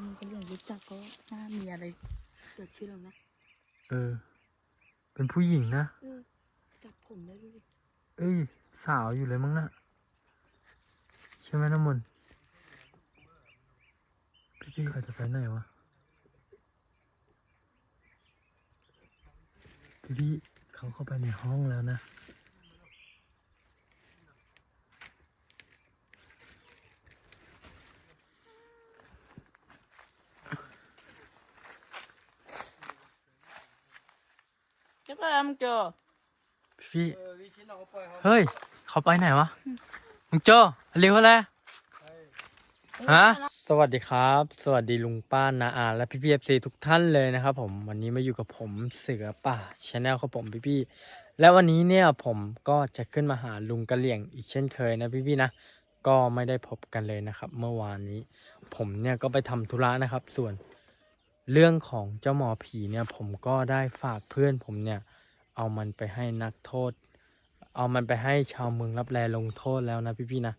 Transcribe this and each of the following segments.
าลุงกระเหลี่ยงรู้จักก็น่ามีอะไรเกิดขึ้นแล้วนะเออ เป็นผู้หญิงนะเออจับผมได้ด้วยดิเอ้ย สาวอยู่เลยมั้งนะใช่ไหมน้ำมนต์พี่พี่เขาจะไปไหนวะพี่พี่เขาเข้าไปในห้องแล้วนะ จะไปทำเจอพี่เฮ้ย เขาไปไหนวะลุงโจเร็วอะไรฮะสวัสดีครับ สวัสดีลุงป้านาอาและพี่พีเอฟซีทุกท่านเลยนะครับผมวันนี้มาอยู่กับผมเสือป่าชาแนลครับผมพี่พี่ๆและวันนี้เนี่ยผมก็จะขึ้นมาหาลุงกะเหลี่ยงอีกเช่นเคยนะพี่พี่ๆนะก็ไม่ได้พบกันเลยนะครับ เมื่อวานนี้ ผมเนี่ยก็ไปทำธุระนะครับ ส่วนเรื่องของเจ้าหมอผีเนี่ยผมก็ได้ฝากเพื่อนผมเนี่ย เอามันไปให้นักโทษ เอามันไปให้ชาวเมืองรับแลลงโทษแล้วนะพี่ๆนะ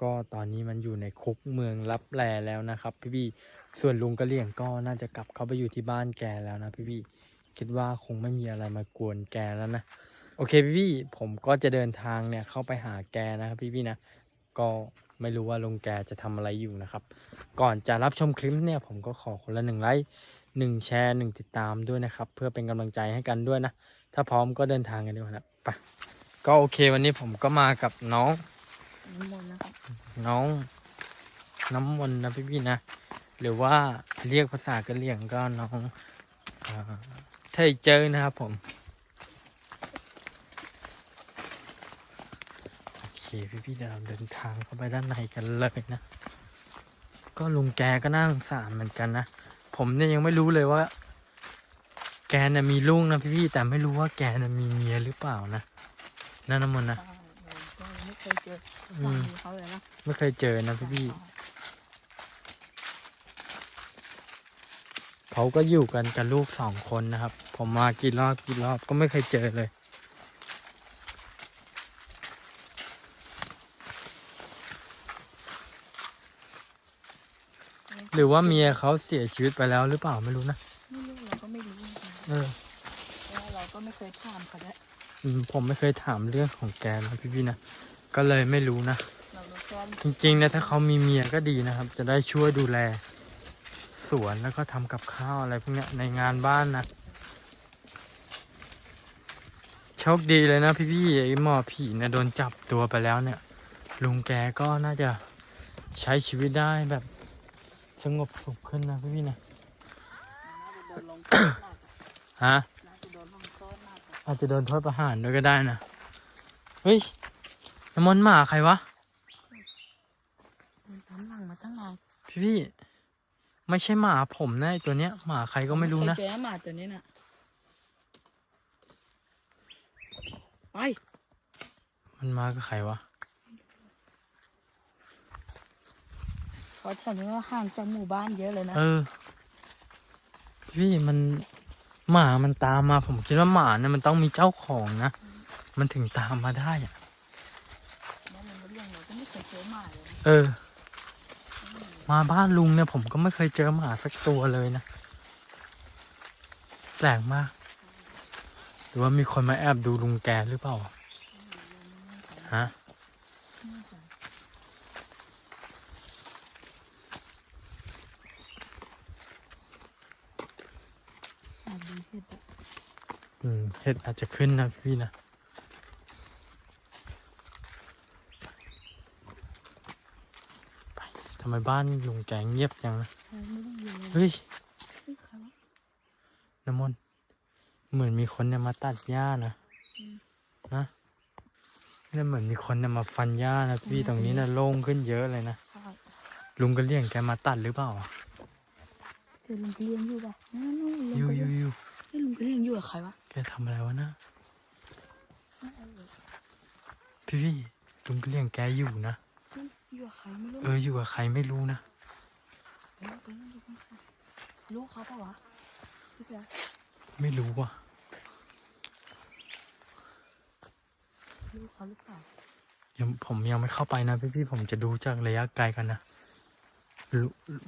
ก็ตอนนี้มันอยู่ในคุกเมืองรับแลแล้วนะครับ พี่ๆส่วนลุงกระเลี่ยงก็น่าจะกลับเข้าไปอยู่ที่บ้านแกแล้วนะพี่ๆคิดว่าคงไม่มีอะไรมากวนแกแล้วนะโอเคพี่ๆผมก็จะเดินทางเนี่ยเข้าไปหาแกนะครับพี่ๆนะก็ไม่รู้ว่าลุงแกจะทำอะไรอยู่นะครับ ก่อนจะรับชมคลิปเนี่ยผมก็ขอคนละหนึ่งไลค์หนึ่งแชร์หนึ่งติดตามด้วยนะครับ เพื่อเป็นกำลังใจให้กันด้วยนะ ถ้าพร้อมก็เดินทางกันดีกว่านะไปก็โอเควันนี้ผมก็มากับน้อง น้ำมนต์นะครับน้องน้ำมนต์นะพี่พี่ๆนะ หรือว่าเรียกภาษากะเหรี่ยงก็น้องเอ่อเทยเจอนะครับผม โอเคพี่พี่ๆเดี๋ยวเราเดินทางเข้าไปด้านในกันเลยนะ ก็ลุงแกก็น่าสงสารเหมือนกันนะ ผมเนี่ยยังไม่รู้เลยว่า แกน่ะมีลูกนะพี่พี่ๆแต่ไม่รู้ว่าแกน่ะมีเมียหรือเปล่านะนั่นน้ำมนต์นะใช่เราก็ยังไม่เคยเจออืสามมีเขาเลยนะไม่เคยเจอนะพี่พี่ๆเขาก็อยู่กันกับลูกสองคนนะครับ ผมมากี่รอบกี่รอบก็ไม่เคยเจอเลยหรือว่าเมียเขาเสียชีวิตไปแล้วหรือเปล่าไม่รู้นะ เออๆเพราะว่าเราก็ไม่เคยถามเขาด้วยอืมผมไม่เคยถามเรื่องของแกนะพี่พี่ๆนะ ก็เลยไม่รู้นะเราก็แค่จริงๆนะถ้าเขามีเมียก็ดีนะครับ จะได้ช่วยดูแล สวนแล้วก็ทำกับข้าวอะไรพวกเนี้ยในงานบ้านนะ โชคดีเลยนะพี่ๆไอ้หมอผีเนี่ยโดนจับตัวไปแล้วเนี่ย ลุงแกก็น่าจะใช้ชีวิตได้แบบสงบสุขขึ้นนะพี่ๆนะ ฮะน่าจะโดนลงโทษหนักอาจจะโดนโทษประหารด้วยก็ได้นะ เฮ้ยน้ำมนต์หมาใครวะมันตามหลังมาตั้งนานพี่พี่ๆไม่ใช่หมาผมนะไอ้ตัวเนี้ยหมาใครก็ไม่รู้นะเคยเจอหมาตัวนี้น่ะไปมันมากับใครวะเขาแถวนี้ว่าห่างจากหมู่บ้านเยอะเลยนะ เออ พี่มัน หมามันตามมา ผมคิดว่าหมาเนี่ยมันต้องมีเจ้าของนะ มันถึงตามมาได้อะแล้วมันก็เรื่องเราก็ไม่เคยเจอหมาเลยนะเออ มาบ้านลุงเนี่ย ผมก็ไม่เคยเจอหมาสักตัวเลยนะ แปลกมาก หรือว่ามีคนมาแอบดูลุงแกหรือเปล่า ฮะ ดดีเห็ดอะอืมเห็ดอาจจะขึ้นนะพี่นะไปทำไมบ้านลุงแกงเงียบจังนะเออไม่ได้ยินเลยเฮ้ยน้ำมนต์เหมือนมีคนเนี่ยมาตัดหญ้านะนะเนี่ยเหมือนมีคนเนี่ยมาฟันหญ้านะพี่ตรงนี้นะโล่งขึ้นเยอะเลยนะ ใช่ลุงก็เลี่ยงแกมาตัดหรือเปล่า จอลุงเลี้ยงอยู่ป่ะนั่นนู่นลุงยูก็ยูเลี้ยงยูเฮ้ยลุงก็เลี้ยงอยู่กับใครวะแกทำอะไรวะนะพี่พี่ลุงก็เลี่ยงแกอยู่นะเฮ้ยอยู่กับใครไม่รู้เอออยู่กับใครไม่รู้นะเออเป็นอยู่กับใครลูกเขาปะวะพี่เสือไม่รู้ว่ะ ลูกเขาหรือเปล่ายังผมยังไม่เข้าไปนะพี่พี่ผมจะดูจากระยะไกลกันนะลุลุ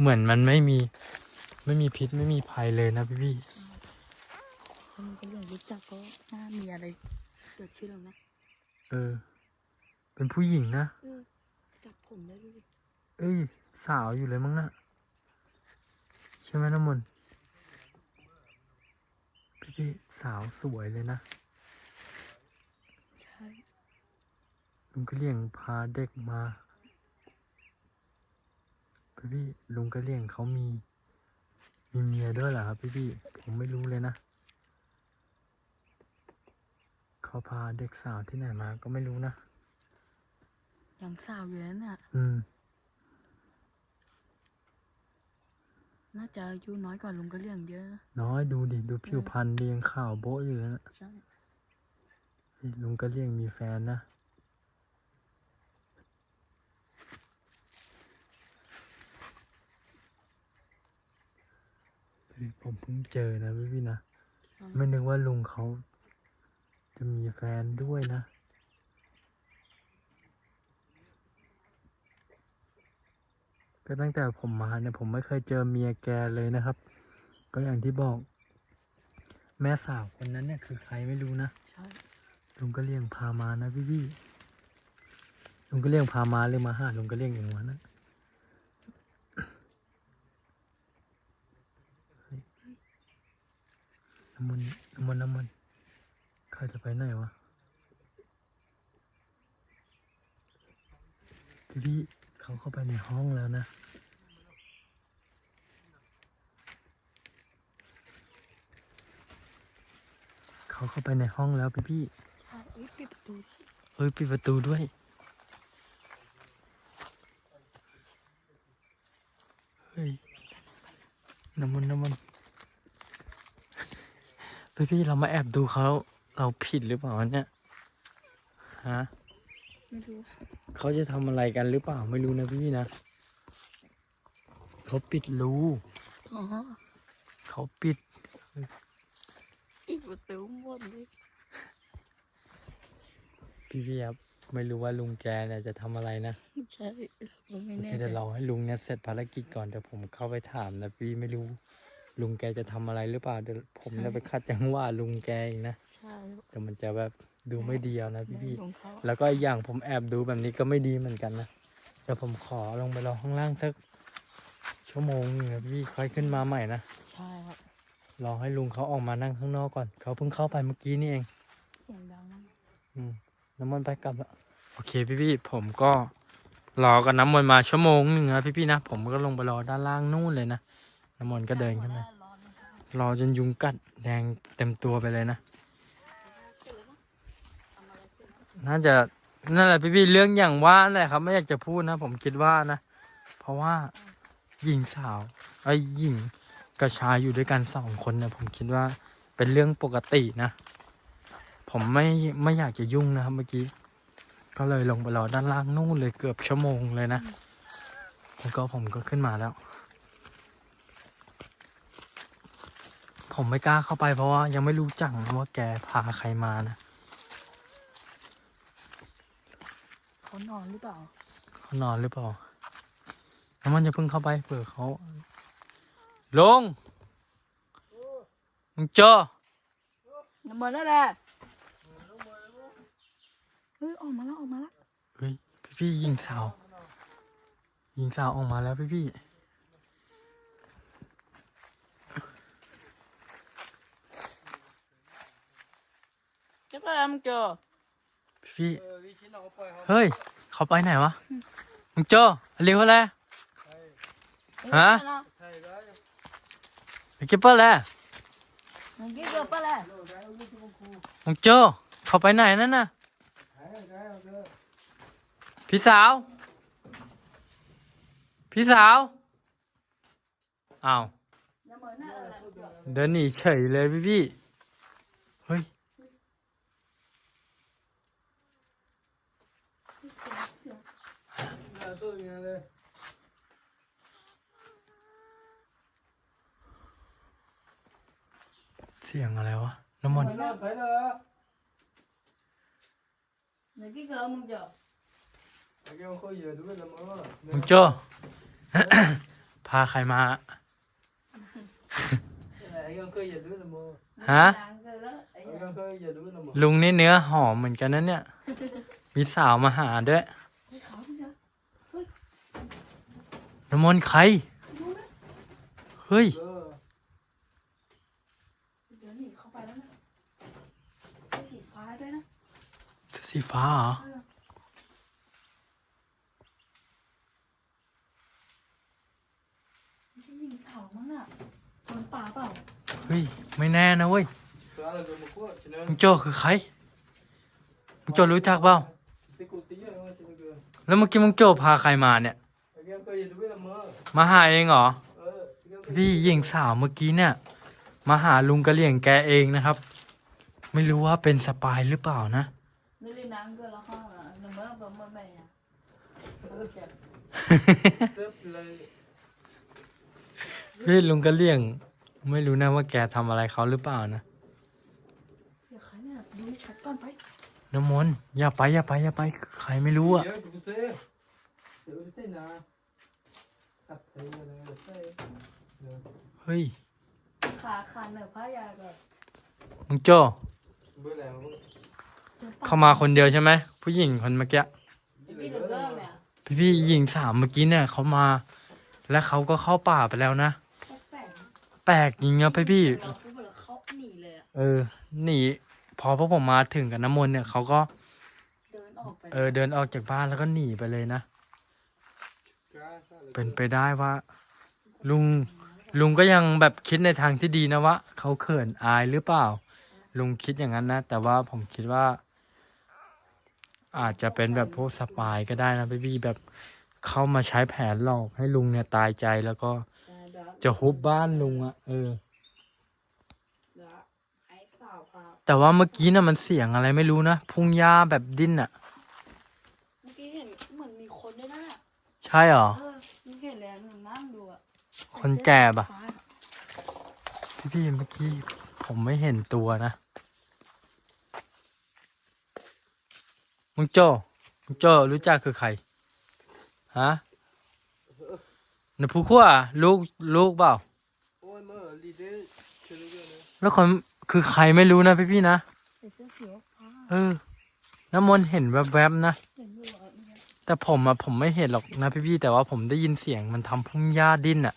เหมือนมันไม่มี ไม่มีพิษไม่มีภัยเลยนะพี่พี่คนก็อย่างรู้จักก็น่ามีอะไรเกิดขึ้นหรอกนะเออ เป็นผู้หญิงนะเออจับผมได้ด้วยดิเอ้ยสาวอยู่เลยมั้งนะใช่ไหมน้ำมนต์พี่พี่สาวสวยเลยนะใช่ลุงกระเลี่ยงพาเด็กมา พี่พี่ลุงกระเลี่ยงเขามี มีเมียด้วยเหรอครับ พี่พี่ผมไม่รู้เลยนะเขาพาเด็กสาวที่ไหนมา ก็ไม่รู้นะยังสาวอยู่แล้วเนี่ยอืม น่าจะอายุน้อยกว่าลุงก็เลี้ยงเยอะนะน้อยดูดิดูผิวพรรณดียังขาวโบ๊ะอยู่เลยนะใช่เฮ้ยลุงกระเลี่ยงมีแฟนนะ เฮ้ย ผมเพิ่งเจอนะพี่พี่นะใช่ไม่นึกว่าลุงเขา จะมีแฟนด้วยนะ ก็ตั้งแต่ผมมาเนี่ยผมไม่เคยเจอเมียแกเลยนะครับ ก็อย่างที่บอก แม่สาวคนนั้นเนี่ยคือใครไม่รู้นะใช่ลุงก็เลี้ยงพามานะพี่พี่ลุงก็เลี้ยงพามาเลยมาหาลุงก็เลี้ยงเองวะนะเฮ้ย น้ำมันต์น้ำมันต์น้ำมันต์เขาจะไปไหนวะพี่พี่เขาเข้าไปในห้องแล้วนะเขาเข้าไปในห้องแล้วพี่พี่ใช่เอ้ยปิดประตูเฮ้ยปิดประตูด้วยเฮ้ยน้ำมันน้ำมัน พี่พี่เรามาแอบดูเขาเราผิดหรือเปล่าวะเนี่ยฮะไม่รู้เขาจะทำอะไรกันหรือเปล่าไม่รู้นะพี่พี่นะเขาปิดรูอ๋อเขาปิดปิดประตูหมดเลยพี่พี่ครับไม่รู้ว่าลุงแกเนี่ยจะทำอะไรนะใช่ผมไม่โอเคแน่ใจเดี๋ยวเราให้ลุงเนี่ยเสร็จภารกิจก่อนเดี๋ยวผมเข้าไปถามนะพี่ไม่รู้ ลุงแกจะทำอะไรหรือเปล่าเดี๋ยวผมจะไปคัดจังหวะลุงแกอีกนะใช่เดี๋ยวมันจะแบบดูไม่ดีเอานะพี่พี่ของเขาแล้วก็อีกอย่างผมแอบดูแบบนี้ก็ไม่ดีเหมือนกันนะเดี๋ยวผมขอลงไปรอข้างล่างสักชั่วโมงหนึงนะพี่ค่อยขึ้นมาใหม่นะใช่ครับรอให้ลุงเขาออกมานั่งข้างนอกก่อนเขาเพิ่งเข้าไปเมื่อกี้นี่เอง เสียงดังมากอืมน้ำมันต์ไปกลับแล้วโอเคพี่พี่ผมก็รอกับน้ำมันต์มาชั่วโมงหนึ่งนะพี่พี่นะผมก็ลงไปรอด้านล่างนู่นเลยนะ น้ำมันต์ก็เดินขึ้นมาร้อนนะครับรอจนยุงกัดแดงเต็มตัวไปเลยนะเสร็จแล้วปะทำอะไรเสร็จแล้วน่าจะนั่นแหละพี่พี่เรื่องอย่างว่านั่นแหละครับ ไม่อยากจะพูดนะ ผมคิดว่านะ เพราะว่าหญิงสาวไอ้ยหญิงกับชายอยู่ด้วยกันสองคนเนี่ยผมคิดว่าเป็นเรื่องปกตินะ ผมไม่ไม่อยากจะยุ่งนะครับเมื่อกี้ ก็เลยลงไปรอด้านล่างนู่นเลยเกือบชั่วโมงเลยนะแล้วก็ผมก็ขึ้นมาแล้ว ผมไม่กล้าเข้าไปเพราะว่ายังไม่รู้จักนะว่าแกพาใครมานะเขานอนหรือเปล่าเขานอนหรือเปล่าน้ำมันจะเพิ่งเข้าไปเผื่อเขาลงมึงเจอน้ำมันนั่นแหละเฮ้ยออกมาแล้วออกมาแล้วเฮ้ยพี่พี่ยิงสาวยิงสาวออกมาแล้วพี่พี่ จะไปทำเจอพี่พี่ เฮ้ย เขาไปไหนวะมึงเจอเร็วแล้วฮะไอ้เก็บเปิ้ลแล้วมึงกี่เกือบไปแล้วมึงเจอเขาไปไหนนั่นน่ะพี่สาว พี่สาวอ้าวน้ำมันนั่นแหละเดินหนีเฉยเลยพี่พี่ เฮ้ย เสียงอะไรวะ น้ำมันต์มึงกี่เกือบมึงเจอมึงเจอพาใครมา anh ăn cây giờ đứa là mơ ฮะนางเจอแล้วไอ้ anh ăn cây giờ đứa là mơ ลุงนี่เนื้อหอมเหมือนกันนะเนี่ย มีสาวมาหาด้วย เฮ้ยเขาที่เจอ น้ำมนต์ใครดูนะเฮ้ย ờ เดี๋ยวหนีเข้าไปแล้วนะไอ้สีฟ้าด้วยนะเสื้อสีฟ้าเหรอไม่ใช่หญิงสาวมั้งน่ะคนป่าเปล่าเฮ้ย ไม่แน่นะเว้ย đó là rồi một quốc chỉ มึ nên งโจคือใคร มึงโจรู้จักเปล่า tí cụ tí rồi chỉ nên cười แล้วเมื่อกี้มึงโจพาใครมาเนี่ย anh ăn cây giờ đứa là mơ มาหาเองเหรอ ờ anh ăn cây พี่หญิงสาวเมื่อกี้เนี่ย มาหาลุงกะเหลี่ยงแกเองนะครับ ไม่รู้ว่าเป็นสปายหรือเปล่านะนี่เลยนางเจอแล้วเข้ามาหนึ่งเมื่อเมื่อเมื่อแม่เนี่ยเออเจ็บ xếp lên พี่ลุงกะเหลี่ยง ไม่รู้นะว่าแกทำอะไรเขาหรือเปล่านะเสียใครเนี่ยดูให้ชัดก่อนไปน้ำมนต์อย่าไปอย่าไปอย่าไป ใครไม่รู้อะ Nhớ cụ xe tự thế nào đặt thấy là được xe เฮ้ย ขาขาเหนือผ้ายาก่อนมึงโจ bữa nào เข้ามาคนเดียวใช่ไหม ผู้หญิงคนเมื่อกี้พี่เดือดเริ่มเนี่ยพี่พี่หญิงสามเมื่อกี้เนี่ยเขามา และเขาก็เข้าป่าไปแล้วนะ แปลกแปลกจริงนะพี่พี่ เราพูดแล้วเขาหนีเลยอะเออ หนีพอพวกผมมาถึงกับน้ำมนต์เนี่ยเขาก็ เดินออกไปเออเดินออกจากบ้านแล้วก็หนีไปเลยนะ cá sao lại เป็นไปได้ว่า ลุงลุงก็ยังแบบคิดในทางที่ดีนะว่าเขาเขินอายหรือเปล่า ลุงคิดอย่างนั้นนะ แต่ว่าผมคิดว่า อาจจะเป็นแบบพวกสปายก็ได้นะพี่พี่แบบเข้ามาใช้แผนหลอกให้ลุงเนี่ยตายใจแล้วก็เดี๋ยวจะฮุบบ้านลุงอะ่ะเออเดี๋ยวให้สาวพาแต่ว่าเมื่อกี้น่ะมันเสียงอะไรไม่รู้นะพุ่งหญ้าแบบดิ้นอะ่ะ เมื่อกี้เห็นเหมือนมีคนด้วยนะน่ะใช่เหรอ เออมีเห็นแล้วหนูนั่งดูอะ คนแก่ปะพี่พี่เมื่อกี้ผมไม่เห็นตัวนะมึงโจมึงโจรู้จักคือใครฮะนผู้ขั้วลูกลูกเปล่าแล้วคนคือใครไม่รู้นะพี่พี่นะเออน้ำมนเห็นแวบๆนะเห็นะแต่ผมอะผมไม่เห็นหรอกนะพี่พี่แต่ว่าผมได้ยินเสียงมันทำพุ่งหญ้าดิ้นอะ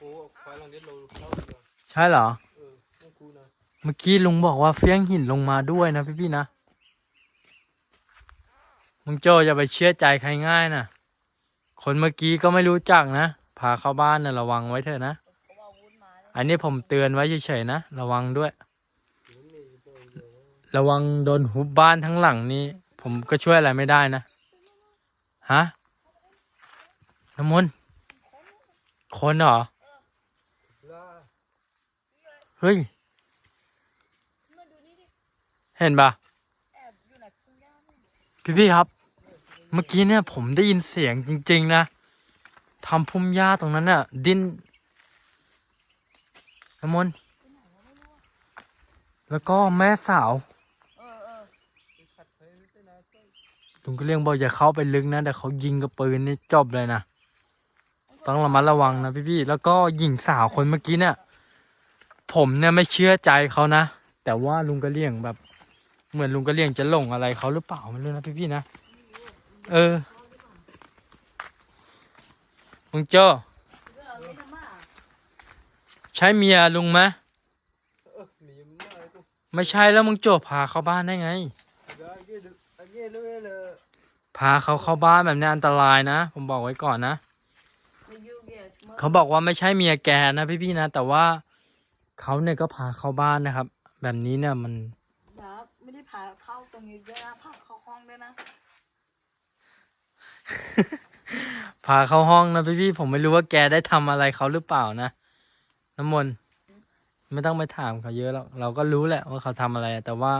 phố phải là cái lầu lâu rồi ใช่เหรอ ừ không cú nào เมื่อกี้ลุงบอกว่าเฟี้ยงหินลงมาด้วยนะพี่พี่ๆนะ มึงโจจะไปเชื่อใจใครง่ายนะคนเมื่อกี้ก็ไม่รู้จักนะ พาเข้าบ้านนะระวังไว้เถอะนะเขาเอาอาวุธมาเนี่ยอันนี้ผมเตือนไว้เฉยๆนะ ระวังด้วย Đúng rồi, rồi, rồi. ระวังโดนหุบบ้านทั้งหลังนี้ ผมก็ช่วยอะไรไม่ได้นะ ฮะน้ำมนต์คนเหรอ Ra เฮ้ย มาดูนี่ดิเห็นปะแอบอยู่ไหนคุณย่าเนี่ยพี่พี่ๆครับ เมื่อกี้เนี่ยผมได้ยินเสียงจริง ๆ นะทำพุ่มหญ้าตรงนั้นน่ะ ดิ้นน้ำมนต์แล้วก็แม่สาวเออเออลุงก็เรียกบอกอย่าเข้าไปลึกนะแต่เขายิงกับปืนนี่จบเลยนะต้องระมัดระวังนะพี่พี่ๆแล้วก็หญิงสาวคนเมื่อกี้เนี่ย ผมเนี่ยไม่เชื่อใจเขานะ แต่ว่าลุงกระเลี่ยงแบบ เหมือนลุงกระเลี่ยงจะหลงอะไรเขาหรือเปล่าไม่รู้นะพี่ๆนะเออมึงเจอเออไม่ทำมาใช่เมียลุงไหมไม่ใช่แล้วมึงโจพาเข้าบ้านได้ไงพาเขาเข้าบ้านแบบนี้อันตรายนะ ผมบอกไว้ก่อนนะ เขาบอกว่าไม่ใช่เมียแกนะพี่ๆนะ แต่ว่า เขาเนี่ยก็พาเข้าบ้านนะครับ แบบนี้เนี่ยมันเดี๋ยวไม่ได้พาเข้าตรงนี้ด้วยนะพาเข้าห้องด้วยนะ พาเข้าห้องนะพี่พี่ๆผมไม่รู้ว่าแกได้ทำอะไรเขาหรือเปล่านะน้ำมนต์ไม่ต้องไปถามเขาเยอะหรอกเราก็รู้แหละว่าเขาทำอะไร แต่ว่า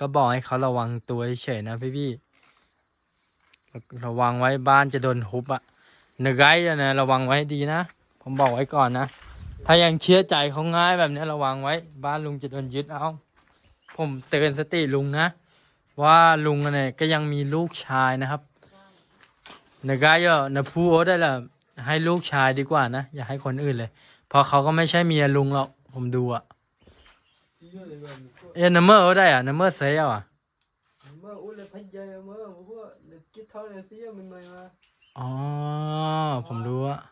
ก็บอกให้เขาระวังตัวเฉยๆนะพี่พี่ๆระวังไว้บ้านจะโดนฮุบอะเนกไกด์อะนะระวังไว้ให้ดีนะ ผมบอกไว้ก่อนนะ ถ้ายังเชื่อใจเขาง่ายแบบนี้ระวังไว้ บ้านลุงจะโดนยึดเอาผมเตือนสติลุงนะ ว่าลุงเนี่ยก็ยังมีลูกชายนะครับนกายนะพูดได้ละให้ลูกชายดีกว่านะ อย่าให้คนอื่นเลยเพราะเขาก็ไม่ใช่เมียลุงหรอกผมดูอะที่เยอะเลยแบบนี้ก็เอ็นนัมเมอร์เขาได้อะนัมเมอร์เซียวอะเมื่ออุ้ยเลยพันใจเมื่อพวกเลยคิดเท่าเลยสิมันมาอ๋อผมรู้อะยังไม่ขึ้นมา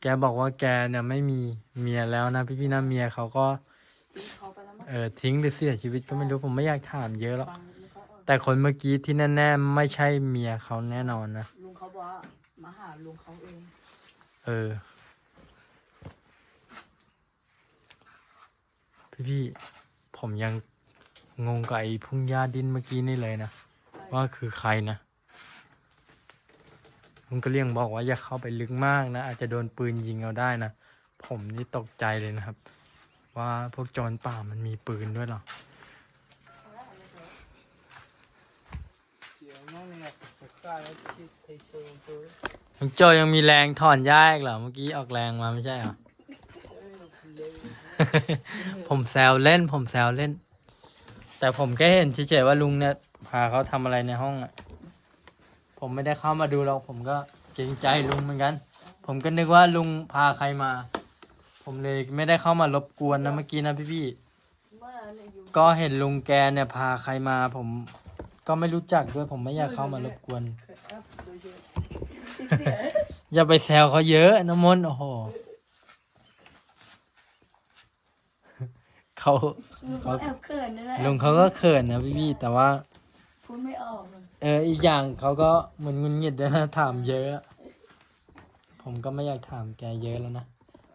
แกบอกว่าแกเนี่ยไม่มีเมียแล้วนะพี่พี่ๆนะเมียเขาก็ทิ้งเขาไปแล้วมั้งเออทิ้งหรือเสียชีวิตก็ไม่รู้ผมไม่อยากถามเยอะหรอกฟังลุงเขาก่อนแต่คนเมื่อกี้ที่แน่ๆไม่ใช่เมียเขาแน่นอนนะลุงเขาบอกว่ามาหาลุงเขาเองเออ พี่พี่ๆผมยังงงกับไอ้พุ่งหญ้าดินเมื่อกี้นี่เลยนะ ว่าคือใครนะ ลุงก็เลี่ยงบอกว่าอย่าเข้าไปลึกมากนะ อาจจะโดนปืนยิงเอาได้นะ ผมนี่ตกใจเลยนะครับ ว่าพวกโจรป่ามันมีปืนด้วยเหรอเดี๋ยวน้องเนี่ยสักการแล้วที่ไทยเชิงตัวลุงโจยังมีแรงถอนหญ้าอีกเหรอ เมื่อกี้ออกแรงมาไม่ใช่เหรอ ผมแซวเล่น ผมแซวเล่น แต่ผมแค่เห็นเฉยๆว่าลุงเนี่ยพาเขาทำอะไรในห้องอะ ผมไม่ได้เข้ามาดูหรอกผมก็เกรงใจลุงเหมือนกัน ผมก็นึกว่าลุงพาใครมา ผมเลยไม่ได้เข้ามารบกวนนะเมื่อกี้นะพี่เมื่อเนี่ยอยู่ๆก็เห็นลุงแกเนี่ยพาใครมา ผมก็ไม่รู้จักด้วย ผมไม่อยากเข้ามารบกวน อย่าไปแซวเขาเยอะน้ำมนต์โอ้โหเขาลุงเขาแอบเขินนี่แหละลุงเขาก็เขินนะพี่ๆแต่ว่าพูดไม่ออกเลย เอออีกอย่างเขาก็เหมือนงุนงิดด้วยนะถามเยอะ ผมก็ไม่อยากถามแกเยอะแล้วนะ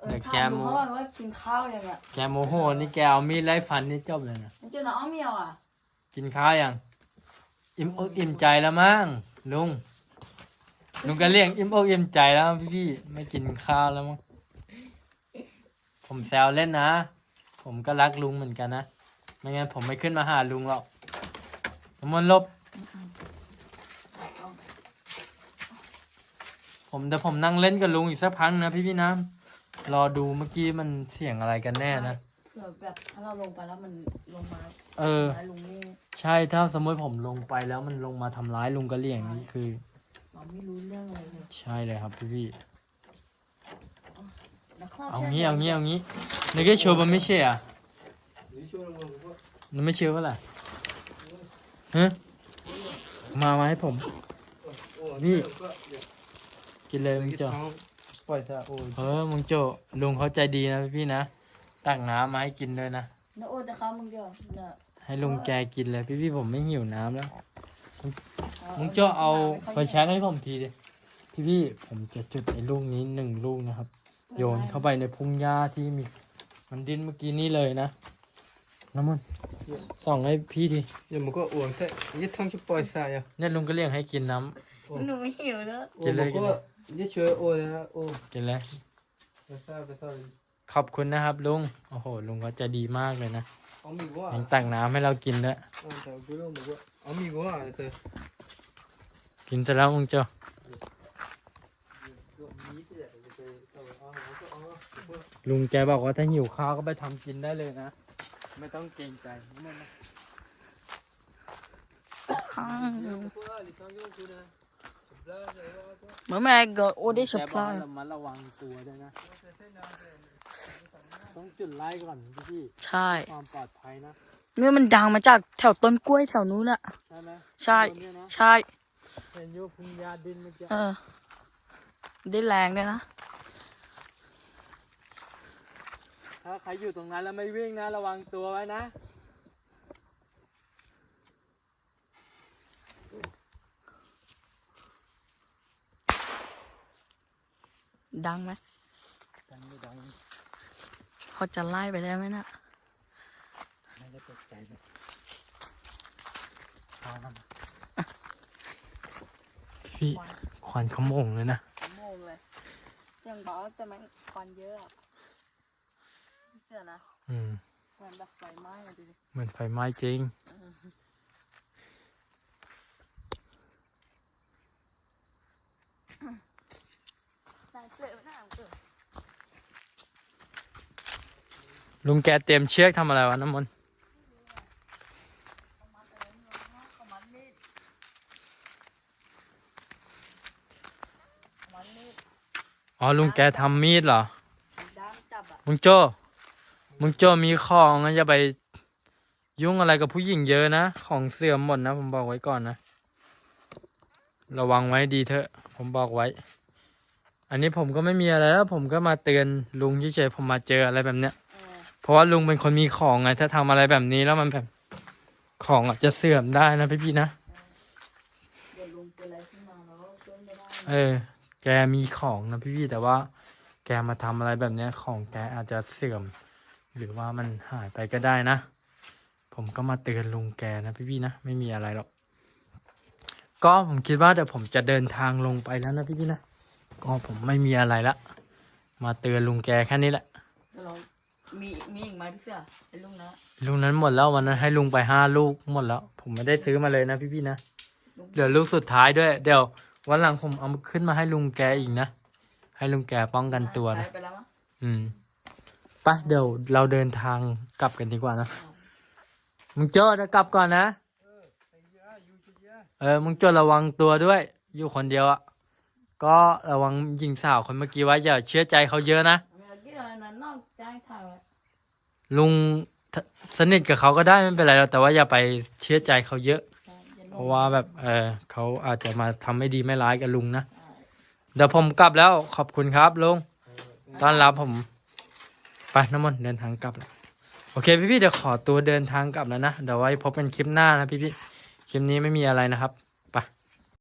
เออเดี๋ยวถามแกลุงโมเขาก่อนว่ากินข้าวยังอะแกโมโหนี่แกเอามีดไล่ฟันนี่จบเลยนะ มันจะน้องเมียวอะกินข้าวยังอิ่มอกอิ่มใจแล้วมั้งลุงลุงก็เรียกอิ่มอกอิ่มใจแล้วพี่ๆไม่กินข้าวแล้วมั้งผมแซวเล่นนะ ผมก็รักลุงเหมือนกันนะไม่งั้นผมไม่ขึ้นมาหาลุงหรอกน้ำมันต์ลบ ผมเดี๋ยวผมนั่งเล่นกับลุงอีกสักพักนะพี่พี่ๆนะรอดูเมื่อกี้มันเสียงอะไรกันแน่นะ เผื่อแบบถ้าเราลงไปแล้วมันลงมาเออทำร้ายลุงนี่ใช่ถ้าสมมติผมลงไปแล้วมันลงมาทำร้ายลุงกะเหลี่ยงนี่คือ เราไม่รู้เรื่องอะไรเลยใช่เลยครับพี่พี่แล้วครบเอางี้เอางี้เอางี้นึกว่าโชว์มันไม่เชื่อหรือช่วยเราพวกมันไม่เชื่อว่าอะไรฮะมามาให้ผมโอ้นี่ ก็เดี๋ยวกินเลยมึงคิดโจท้องปล่อยซะโอ้ยเออมึงโจลุงเขาใจดีนะพี่พี่ๆนะตักน้ำมาให้กินด้วยนะแล้วโอ้แต่เขามึงเดียวเนี่ยให้ลุงแกกินเลยพี่พี่ๆผมไม่หิวน้ำแล้วเอามึงโจเอาไฟแช็กให้ผมทีดิพี่พี่ๆผมจะจุดไอ้ลูกนี้หนึ่งลูกนะครับ โยนเข้าไปในพุ่งหญ้าที่มี มันดิ้นเมื่อกี้นี้เลยนะน้ำมันส่องให้พี่ทีอย่ามันก็อ้วนแท้ยึดท้องจะปล่อยซะอย่าเนี่ยลุงก็เรียกให้กินน้หนูไม่หิวแล้วโอ้กินเลยมันกินก็เลย ยึดช่วยโอ้ยนะโอ้ำกินเลยไปซะไปซะขอบคุณนะครับลุง โอ้โห ลุงก็ใจะดีมากเลยนะเอามีว่ายังตักน้ำให้เรากินด้วยเอาแต่กูรู้มันว่าเอามีว่าเธอกินเสร็จแล้วมึงเจ้ามีแต่จะไปเอาเอาก็เอาลุงแกบอกว่าถ้าหิวข้าวก็ไปทำกินได้เลยนะ ไม่ต้องเกรงใจไม่นะเมื่อแม่ก็โอ้ได้แกสับอกพลาให้ยระมัดระวังตัวด้วยนะ ต้องจุดไล่ก่อนพี่พี่ใช่ๆความปลอดภัยนะเมื่อมันดังมาจากแถวต้นกล้วยแถวนู้นอะใช่ไหมใช่ ตัวเนี้ยนะใช่ เห็นอยูพุ่งหญ้าดินเมื่อกี้เออ ได้แรงด้วยนะ ถ้าใครอยู่ตรงนั้นแล้วไม่วิ่งนะ ระวังตัวไว้นะ ดังไหมดังไม่ดังเขาจะไล่ไปได้ไหมนะไม่ได้ตกใจเลยเอาละมาพี่ควันขโมงเลยนะโมงเลยเสียงเบาแต่มันควันเยอะเสียนะ อืมเหมือนแบบไฟไหม้อะดูดิเหมือนไฟไหม้จริง นายเสือหน้าเกิด ลุงแกเตรียมเชือกทำอะไรวะน้ำมนต์อ๋อลุงแกทำมีดเหรอมึงโจมึงโจมีของนะอย่าไปยุ่งอะไรกับผู้หญิงเยอะนะ ของเสื่อมหมดนะ ผมบอกไว้ก่อนนะ ระวังไว้ดีเถอะ ผมบอกไว้ อันนี้ผมก็ไม่มีอะไรแล้ว ผมก็มาเตือนลุงเฉยๆผมมาเจออะไรแบบเนี้ย เพราะว่าลุงเป็นคนมีของไงถ้าทำอะไรแบบนี้แล้วมันแบบของอาจจะเสื่อมได้นะพี่ๆนะเดี๋ยวลุงเป็นะไรขึ้นมาแล้วก็ช่วยไม่ได้เออ แกมีของนะพี่ๆแต่ว่า แกมาทำอะไรแบบเนี้ย ของแกอาจจะเสื่อม หรือว่ามันหายไปก็ได้นะผมก็มาเตือนลุงแกนะพี่ๆนะไม่มีอะไรหรอกก็ผมคิดว่าเดี๋ยวผมจะเดินทางลงไปแล้วนะพี่ๆนะก็ผมไม่มีอะไรละมาเตือนลุงแกแค่นี้แหละ มีมีอีกไหมพี่เสือไอ้ลุงนะลูกนั้นหมดแล้ววันนั้นให้ลุงไปห้าลูกหมดแล้ว ผมไม่ได้ซื้อมาเลยนะพี่ๆนะลุงเหลือลูกสุดท้ายด้วย เดี๋ยววันหลังผมเอาขึ้นมาให้ลุงแกอีกนะ ให้ลุงแกป้องกันตัวนะ ใช้ไปแล้วมั้งอืมไปะเดี๋ยวเราเดินทางกลับกันดีกว่านะ มึงโจ้จะกลับก่อนนะ เออ มึงโจ้ระวังตัวด้วย อยู่คนเดียวอะก็ระวังหญิงสาวคนเมื่อกี้ไว้อย่าเชื่อใจเขาเยอะนะเมื่อกี้เรานั้นนอกใจถ่ายไว้ ลุงทสนิทกับเขาก็ได้ไม่เป็นไรหรอกแต่ว่าอย่าไปเชื่อใจเขาเยอะ ใช่อย่าลเพงราะว่าแบบเออเขาอาจจะมาทำไม่ดีไม่ร้ายกับลุงนะ ใช่เดี๋ยวผมกลับแล้วขอบคุณครับลุงต้อนรับผม ไปน้ำมนต์เดินทางกลับแล้วโอเคพี่ๆเดี๋ยวขอตัวเดินทางกลับแล้วนะ เดี๋ยวไว้พบกันคลิปหน้านะพี่ๆคลิปนี้ไม่มีอะไรนะครับ